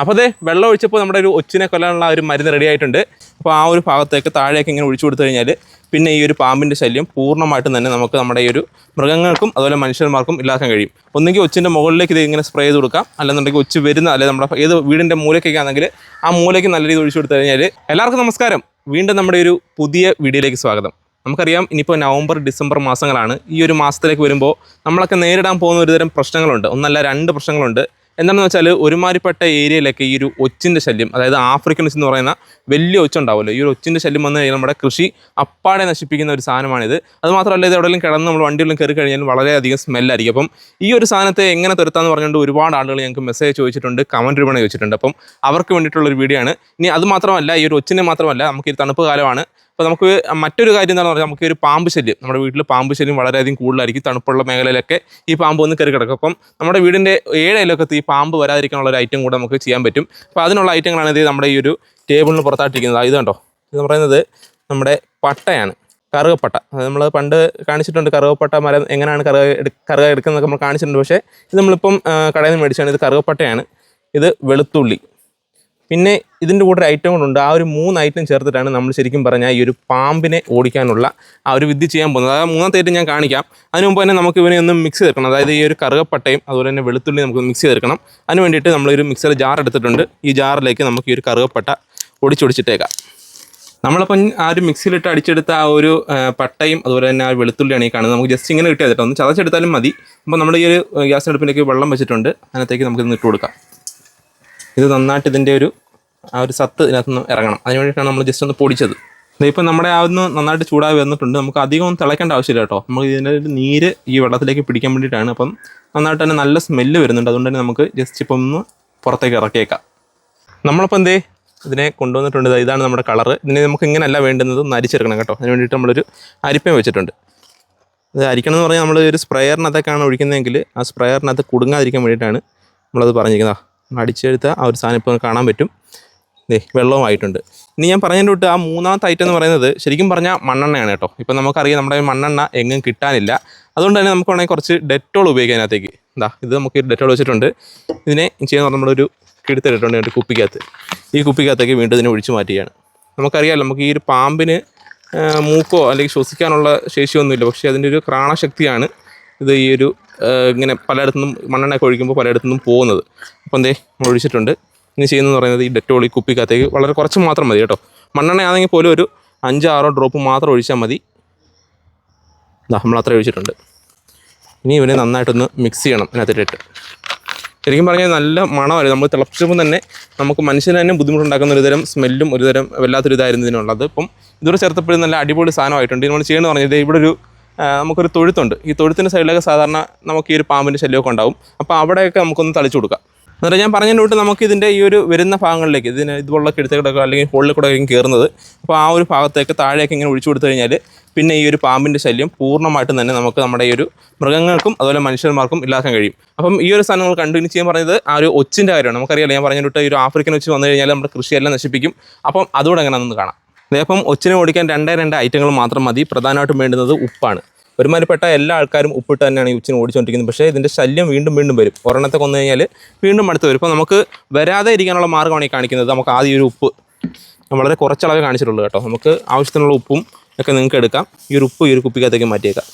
അപ്പോൾ അതെ വെള്ളം ഒഴിച്ചപ്പോൾ നമ്മുടെ ഒരു ഒച്ചിനെ കൊല്ലാനുള്ള ഒരു മരുന്ന് റെഡി ആയിട്ടുണ്ട്. അപ്പോൾ ആ ഒരു ഭാഗത്തേക്ക് താഴേക്ക് ഇങ്ങനെ ഒഴിച്ചു കൊടുത്തു കഴിഞ്ഞാൽ പിന്നെ ഈ ഒരു പാമ്പിന്റെ ശല്യം പൂർണമായിട്ടും തന്നെ നമുക്ക് നമ്മുടെ ഈ ഒരു മൃഗങ്ങൾക്കും അതുപോലെ മനുഷ്യന്മാർക്കും ഇല്ലാക്കാൻ കഴിയും. ഒന്നുകിൽ ഒച്ചിന്റെ മുകളിലേക്ക് ഇത് ഇങ്ങനെ സ്പ്രേ ചെയ്ത് കൊടുക്കാം. അല്ലെന്നുണ്ടെങ്കിൽ ഒച്ച് വരുന്ന അല്ലെങ്കിൽ നമ്മുടെ ഏത് വീടിന്റെ മൂലയ്ക്കൊക്കെ ആണെങ്കിൽ ആ മൂലയ്ക്ക് നല്ല രീതിയിൽ ഒഴിച്ചു കൊടുത്തു കഴിഞ്ഞാൽ എല്ലാവർക്കും നമസ്കാരം. വീണ്ടും നമ്മുടെ ഒരു പുതിയ വീഡിയോയിലേക്ക് സ്വാഗതം. നമുക്കറിയാം ഇനിയിപ്പോൾ നവംബർ ഡിസംബർ മാസങ്ങളാണ്. ഈ ഒരു മാസത്തിലേക്ക് വരുമ്പോൾ നമ്മളൊക്കെ നേരിടാൻ പോകുന്ന ഒരുതരം പ്രശ്നങ്ങളുണ്ട്. ഒന്നല്ല രണ്ട് പ്രശ്നങ്ങളുണ്ട്. എന്താണെന്ന് വെച്ചാൽ ഒരുമാതിരിപ്പെട്ട ഏരിയയിലൊക്കെ ഈ ഒരു ഒച്ചിന്റെ ശല്യം അതായത് ആഫ്രിക്കൻസ് എന്ന് പറയുന്ന വലിയ ഒച്ച ഉണ്ടാവുമല്ലോ ഈ ഒരു ഒച്ചിന്റെ ശല്യം വന്നു കഴിഞ്ഞാൽ നമ്മുടെ കൃഷി അപ്പാടെ നശിപ്പിക്കുന്ന ഒരു സാധനമാണിത്. അത് മാത്രമല്ല ഇത് എവിടെയെങ്കിലും കിടന്ന് നമ്മൾ വണ്ടികളിലും കയറി കഴിഞ്ഞാൽ വളരെയധികം സ്മെല്ലായിരിക്കും അപ്പം ഈ ഒരു സാധനത്തെ എങ്ങനെ തുരത്താന്ന് പറഞ്ഞുകൊണ്ട് ഒരുപാട് ആളുകൾ ഞങ്ങൾക്ക് മെസ്സേജ് ചോദിച്ചിട്ടുണ്ട് കമന്റ് രൂപണ ചോദിച്ചിട്ടുണ്ട്. അപ്പം അവർക്ക് വേണ്ടിയിട്ടുള്ള ഒരു വീഡിയോ ആണ്. ഇനി അത് മാത്രമല്ല ഈ ഒരു ഒച്ചിനെ മാത്രമല്ല നമുക്ക് ഈ തണുപ്പ് കാലമാണ്. അപ്പോൾ നമുക്ക് മറ്റൊരു കാര്യം എന്താണെന്ന് പറഞ്ഞാൽ നമുക്ക് ഒരു പാമ്പ് ശല്യം. നമ്മുടെ വീട്ടിൽ പാമ്പ് ശല്യം വളരെയധികം കൂടുതലായിരിക്കും. തണുപ്പുള്ള മേഖലയിലൊക്കെ ഈ പാമ്പ് ഒന്ന് കയറി കിടക്കും. അപ്പം നമ്മുടെ വീടിന്റെ ഏഴയിലൊക്കെ ഈ പാമ്പ് വരാതിരിക്കാനുള്ള ഒരു ഐറ്റം കൂടെ നമുക്ക് ചെയ്യാൻ പറ്റും. അപ്പോൾ അതിനുള്ള ഐറ്റങ്ങളാണ് ഇത് നമ്മുടെ ഈ ഒരു ടേബിളിന് പുറത്തായിട്ടിരിക്കുന്നത്. ഇത് കണ്ടോ ഇത് പറയുന്നത് നമ്മുടെ പട്ടയാണ്. കറുകപ്പട്ട. നമ്മൾ പണ്ട് കാണിച്ചിട്ടുണ്ട്. കറുകപ്പട്ട മരം എങ്ങനെയാണ് കറുക കറുക എടുക്കുന്നതൊക്കെ നമ്മൾ കാണിച്ചിട്ടുണ്ട്. പക്ഷേ ഇത് നമ്മളിപ്പം കടയിൽ നിന്ന് മേടിച്ചാണ് ഇത് കറുകപ്പട്ടയാണ്. ഇത് വെളുത്തുള്ളി. പിന്നെ ഇതിന്റെ കൂടെ ഒരു ഐറ്റം ഉണ്ട്. ആ ഒരു മൂന്ന് ഐറ്റം ചേർത്തിട്ടാണ് നമ്മൾ ശരിക്കും പറഞ്ഞാൽ ഈ ഒരു പാമ്പിനെ ഓടിക്കാനുള്ള ആ ഒരു വിദ്യ ചെയ്യാൻ പോകുന്നത്. അതായത് മൂന്നാമത്തെ ഐറ്റം ഞാൻ കാണിക്കാം. അതിന് മുമ്പ് തന്നെ നമുക്ക് ഇവനെ ഒന്ന് മിക്സ് ചെയ്തെടുക്കണം. അതായത് ഈ ഒരു കറുകപ്പട്ടയും അതുപോലെ തന്നെ വെളുത്തുള്ളി നമുക്ക് മിക്സ് ചെയ്തെടുക്കണം. അതിന് വേണ്ടിയിട്ട് നമ്മളൊരു മിക്സർ ജാർ എടുത്തിട്ടുണ്ട്. ഈ ജാറിലേക്ക് നമുക്ക് ഈ ഒരു കറുകപ്പട്ട ഒടിച്ചൊടിച്ചിട്ടേക്കാം. നമ്മളിപ്പം ആ ഒരു മിക്സിയിലിട്ട് അടിച്ചെടുത്ത ആ ഒരു പട്ടയും അതുപോലെ തന്നെ ആ വെളുത്തുള്ളിയാണ് ഈ കാണുന്നത്. നമുക്ക് ജസ്റ്റ് ഇങ്ങനെ കിട്ടിയത് കേട്ടോ. ഒന്ന് ചതച്ചെടുത്താലും മതി. അപ്പോൾ നമ്മൾ ഈ ഒരു ഗ്യാസ് അടുപ്പിലേക്ക് വെള്ളം വെച്ചിട്ടുണ്ട്. അതിനകത്തേക്ക് നമുക്ക് ഇട്ട് കൊടുക്കാം ഇത് നന്നായിട്ട് ഇതിന്റെ ഒരു ആ ഒരു സത്ത് ഇതിനകത്ത് നിന്ന് ഇറങ്ങണം. അതിന് വേണ്ടിയിട്ടാണ് നമ്മൾ ജസ്റ്റ് ഒന്ന് പൊടിച്ചത്. ഇപ്പം നമ്മുടെ ആ ഒന്ന് നന്നായിട്ട് ചൂടായി വന്നിട്ടുണ്ട്. നമുക്ക് അധികം ഒന്നും തിളയ്ക്കേണ്ട ആവശ്യമില്ല കേട്ടോ. നമുക്ക് ഇതിന്റെ ഒരു നീര് ഈ വെള്ളത്തിലേക്ക് പിടിക്കാൻ വേണ്ടിയിട്ടാണ്. അപ്പം നന്നായിട്ട് തന്നെ നല്ല സ്മെല്ല് വരുന്നുണ്ട്. അതുകൊണ്ട് തന്നെ നമുക്ക് ജസ്റ്റ് ഇപ്പം ഒന്ന് പുറത്തേക്ക് ഇറക്കിയേക്കാം. നമ്മളിപ്പോൾ എന്തേ ഇതിനെ കൊണ്ടുവന്നിട്ടുണ്ട്. ഇതാണ് നമ്മുടെ കളറ് ഇതിനെ നമുക്ക് ഇങ്ങനെയല്ല വേണ്ടുന്നത് ഒന്ന് അരിച്ചെടുക്കണം കേട്ടോ. അതിന് വേണ്ടിയിട്ട് നമ്മളൊരു അരിപ്പയും വെച്ചിട്ടുണ്ട്. ഇത് അരിക്കണം എന്ന് പറഞ്ഞാൽ നമ്മൾ ഒരു സ്പ്രെയറിനകത്തേക്കാണ് ഒഴിക്കുന്നതെങ്കിൽ ആ സ്പ്രെയറിനകത്ത് കുടുങ്ങാതിരിക്കാൻ വേണ്ടിയിട്ടാണ് നമ്മളത് പറഞ്ഞിരിക്കുന്നത്. അടിച്ചെടുത്ത ആ ഒരു സാധനം ഇപ്പോൾ കാണാൻ പറ്റും. ദേ വെള്ളവുമായിട്ടുണ്ട്. ഇനി ഞാൻ പറഞ്ഞതിന്റെ തൊട്ട് ആ മൂന്നാമത്തെ ഐറ്റം എന്ന് പറയുന്നത് ശരിക്കും പറഞ്ഞാൽ മണ്ണെണ്ണയാണ് കേട്ടോ. ഇപ്പം നമുക്കറിയാം നമ്മുടെ മണ്ണെണ്ണ എങ്ങും കിട്ടാനില്ല. അതുകൊണ്ട് തന്നെ നമുക്ക് വേണമെങ്കിൽ കുറച്ച് ഡെറ്റോൾ ഉപയോഗിക്കാം അതിനകത്തേക്ക്. എന്താ ഇത് നമുക്ക് ഡെറ്റോൾ വെച്ചിട്ടുണ്ട്. ഇതിനെ ചെയ്യുന്ന പറഞ്ഞാൽ നമ്മളൊരു കിടുത്തിട്ടുണ്ട് ഒരു കുപ്പിക്കകത്ത്. ഈ കുപ്പിക്കകത്തേക്ക് വീണ്ടും ഇതിനെ ഒഴിച്ചു മാറ്റുകയാണ്. നമുക്കറിയാമല്ലോ നമുക്ക് ഈ ഒരു പാമ്പിന് മൂക്കോ അല്ലെങ്കിൽ ശ്വസിക്കാനുള്ള ശേഷിയൊന്നുമില്ല. പക്ഷേ അതിന്റെ ഒരു പ്രാണശക്തിയാണ് ഇത് ഈ ഒരു ഇങ്ങനെ പലയിടത്തുനിന്നും മണ്ണെണ്ണയൊക്കെ ഒഴിക്കുമ്പോൾ പലയിടത്തുനിന്നും പോകുന്നത്. അപ്പോൾ എന്തേ നമ്മൾ ഒഴിച്ചിട്ടുണ്ട്. ഇനി ചെയ്യുന്നതെന്ന് പറയുന്നത് ഈ ഡെറ്റോളി ഈ കുപ്പിക്കകത്തേക്ക് വളരെ കുറച്ച് മാത്രം മതി കേട്ടോ. മണ്ണെണ്ണ ആണെങ്കിൽ പോലും ഒരു അഞ്ചോ ആറോ ഡ്രോപ്പ് മാത്രം ഒഴിച്ചാൽ മതി. നമ്മൾ അത്ര ഒഴിച്ചിട്ടുണ്ട്. ഇനി ഇവനെ നന്നായിട്ടൊന്ന് മിക്സ് ചെയ്യണം അതിനകത്തിട്ടിട്ട്. ശരിക്കും പറഞ്ഞാൽ നല്ല മണമായിരുന്നു. നമ്മൾ തിളപ്പിച്ചപ്പോൾ തന്നെ നമുക്ക് മനുഷ്യന് തന്നെ ബുദ്ധിമുട്ടുണ്ടാക്കുന്ന ഒരുതരം സ്മെല്ലും ഒരുതരം വല്ലാത്തൊരു ഇതായിരുന്നു ഇതിനുള്ളത്. ഇപ്പം ഇതുവരെ ചേർത്തപ്പോഴും നല്ല അടിപൊളി സാധനമായിട്ടുണ്ട്. നമ്മൾ ചെയ്യണമെന്ന് പറഞ്ഞത് ഇവിടെ ഒരു നമുക്കൊരു തൊഴുത്തുണ്ട്. ഈ തൊഴുത്തിന്റെ സൈഡിലൊക്കെ സാധാരണ നമുക്ക് ഈ ഒരു പാമ്പിന്റെ ശല്യമൊക്കെ ഉണ്ടാവും. അപ്പോൾ അവിടെയൊക്കെ നമുക്കൊന്ന് തളിച്ചു കൊടുക്കാം. എന്നിട്ട് ഞാൻ പറഞ്ഞതിന്റെ വിട്ട് നമുക്ക് ഇതിന്റെ ഈ ഒരു വരുന്ന ഭാഗങ്ങളിലേക്ക് ഇതിന് ഇതുപോലുള്ള കിടത്തുകളൊക്കെ അല്ലെങ്കിൽ ഹോളിൽ കൂടെ കയറുന്നത് അപ്പോൾ ആ ഒരു ഭാഗത്തേക്ക് താഴേക്ക് ഇങ്ങനെ ഒഴിച്ചു കൊടുത്തു കഴിഞ്ഞാൽ പിന്നെ ഈ ഒരു പാമ്പിന്റെ ശല്യം പൂർണമായിട്ടും തന്നെ നമുക്ക് നമ്മുടെ ഈ ഒരു മൃഗങ്ങൾക്കും അതുപോലെ മനുഷ്യന്മാർക്കും ഇല്ലാക്കാൻ കഴിയും. അപ്പം ഈ ഒരു സാധനങ്ങൾ കണ്ടിന്യൂ ചെയ്യാൻ പറഞ്ഞത് ആ ഒരു ഒച്ചിന്റെ കാര്യമാണ്. നമുക്കറിയാലോ ഞാൻ പറഞ്ഞിട്ട് ഈ ഒരു ആഫ്രിക്കൻ ഒച്ച് വന്നു കഴിഞ്ഞാൽ നമ്മുടെ കൃഷിയെല്ലാം നശിപ്പിക്കും. അപ്പം അതുകൂടെ എങ്ങനെയാണെന്ന് കാണാം. അതേപ്പം ഒച്ചിനെ ഓടിക്കാൻ രണ്ടേ രണ്ട് ഐറ്റങ്ങൾ മാത്രം മതി. പ്രധാനമായിട്ടും വേണ്ടുന്നത് ഉപ്പാണ്. ഒരുമാതിരിപ്പെട്ട എല്ലാ ആൾക്കാരും ഉപ്പിട്ട് തന്നെയാണ് ഈ ഉച്ചിനെ ഓടിച്ചുകൊണ്ടിരിക്കുന്നത് പക്ഷേ ഇതിന്റെ ശല്യം വീണ്ടും വീണ്ടും വരും. ഒരെണ്ണത്തെ കൊന്നു കഴിഞ്ഞാൽ വീണ്ടും അടുത്ത് വരും. ഇപ്പോൾ നമുക്ക് വരാതെ ഇരിക്കാനുള്ള മാർഗമാണ് ഈ കാണിക്കുന്നത്. നമുക്ക് ആദ്യം ഒരു ഉപ്പ് വളരെ കുറച്ചളവേ കാണിച്ചിട്ടുള്ളൂ കേട്ടോ. നമുക്ക് ആവശ്യത്തിനുള്ള ഉപ്പും ഒക്കെ നിങ്ങൾക്ക് എടുക്കാം. ഈ ഒരു ഉപ്പ് ഈ ഒരു കുപ്പിക്കകത്തേക്ക് മാറ്റിയേക്കാം.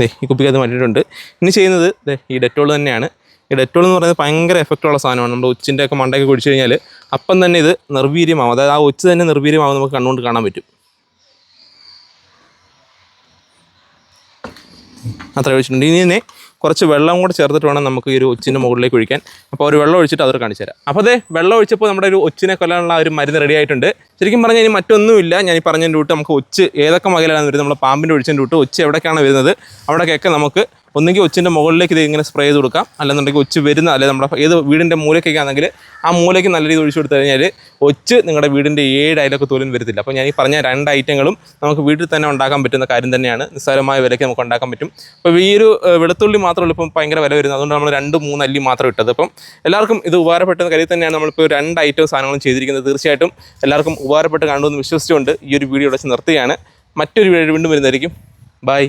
ദേ ഈ കുപ്പിക്കകത്ത് മാറ്റിയിട്ടുണ്ട്. ഇനി ചെയ്യുന്നത് ദേ ഈ ഡെറ്റോൾ തന്നെയാണ്. ഈ ഡെറ്റോൾ എന്ന് പറയുന്നത് ഭയങ്കര എഫക്റ്റുള്ള സാധനമാണ്. നമ്മുടെ ഉച്ചിന്റെ ഒക്കെ മണ്ടയൊക്കെ കുടിച്ചു കഴിഞ്ഞാൽ അപ്പം തന്നെ ഇത് നിർവീര്യമാവും. അതായത് ആ ഒച്ച് തന്നെ നിർവീര്യമാവും നമുക്ക് കണ്ണുകൊണ്ട് കാണാൻ പറ്റും. അത്ര ഒഴിച്ചിട്ടുണ്ട് ഇനി തന്നെ കുറച്ച് വെള്ളം കൂടെ ചേർത്തിട്ട് വേണം നമുക്ക് ഈ ഒരു ഒച്ചിന്റെ മുകളിലേക്ക് ഒഴിക്കാൻ. അപ്പോൾ ഒരു വെള്ളം ഒഴിച്ചിട്ട് അതൊരു കാണിച്ചു തരാം. അപ്പോൾ അതെ വെള്ളം ഒഴിച്ചപ്പോൾ നമ്മുടെ ഒരു ഒച്ചിനെ കൊല്ലാനുള്ള ഒരു മരുന്ന് റെഡി ആയിട്ടുണ്ട്. ശരിക്കും പറഞ്ഞാൽ ഇനി മറ്റൊന്നുമില്ല. ഞാൻ ഈ പറഞ്ഞതിന്റെ റൂട്ട് നമുക്ക് ഒച്ച് ഏതൊക്കെ മകലാണ് വരുന്നത്? നമ്മൾ പാമ്പിന്റെ ഒഴിച്ചതിന്റെ റൂട്ട് ഒച്ച് എവിടേക്കാണ് വരുന്നത്? അവിടേക്കൊക്കെ നമുക്ക് ഒന്നുകിൽ ഒച്ചിന്റെ മുകളിലേക്ക് ഇത് ഇങ്ങനെ സ്പ്രേ ചെയ്ത് കൊടുക്കാം. അല്ലെന്നുണ്ടെങ്കിൽ ഒച്ച് വരുന്ന അല്ലെങ്കിൽ നമ്മുടെ ഏത് വീടിന്റെ മൂലയ്ക്കൊക്കെ ആണെങ്കിൽ ആ മൂലയ്ക്ക് നല്ല രീതിയിൽ ഒഴിച്ചു കൊടുത്തു കഴിഞ്ഞാൽ ഒച്ച് നിങ്ങളുടെ വീടിന്റെ ഏഴ് അയലൊക്കെ തോലും വരത്തില്ല. അപ്പോൾ ഞാൻ ഈ പറഞ്ഞ രണ്ട് ഐറ്റങ്ങളും നമുക്ക് വീട്ടിൽ തന്നെ ഉണ്ടാക്കാൻ പറ്റുന്ന കാര്യം തന്നെയാണ്. നിസ്സാരമായ വിലയ്ക്ക് നമുക്ക് ഉണ്ടാക്കാൻ പറ്റും. അപ്പോൾ ഈ ഒരു വെളുത്തുള്ളി മാത്രമല്ല ഇപ്പം ഭയങ്കര വില വരുന്നത്. അതുകൊണ്ട് നമ്മൾ രണ്ട് മൂന്ന് അല്ലി മാത്രം ഇട്ടത്. അപ്പം എല്ലാവർക്കും ഇത് ഉപകാരപ്പെട്ടെന്ന കാര്യം തന്നെയാണ് നമ്മളിപ്പോൾ രണ്ട് ഐറ്റം സാധനങ്ങളും ചെയ്തിരിക്കുന്നത്. തീർച്ചയായിട്ടും എല്ലാവർക്കും ഉപകാരപ്പെട്ട് കാണുമെന്ന് വിശ്വസിച്ചുകൊണ്ട് ഈ ഒരു വീഡിയോ ഇവിടെ നിർത്തുകയാണ്. മറ്റൊരു വീഡിയോ വീണ്ടും വരുന്നതായിരിക്കും. ബൈ.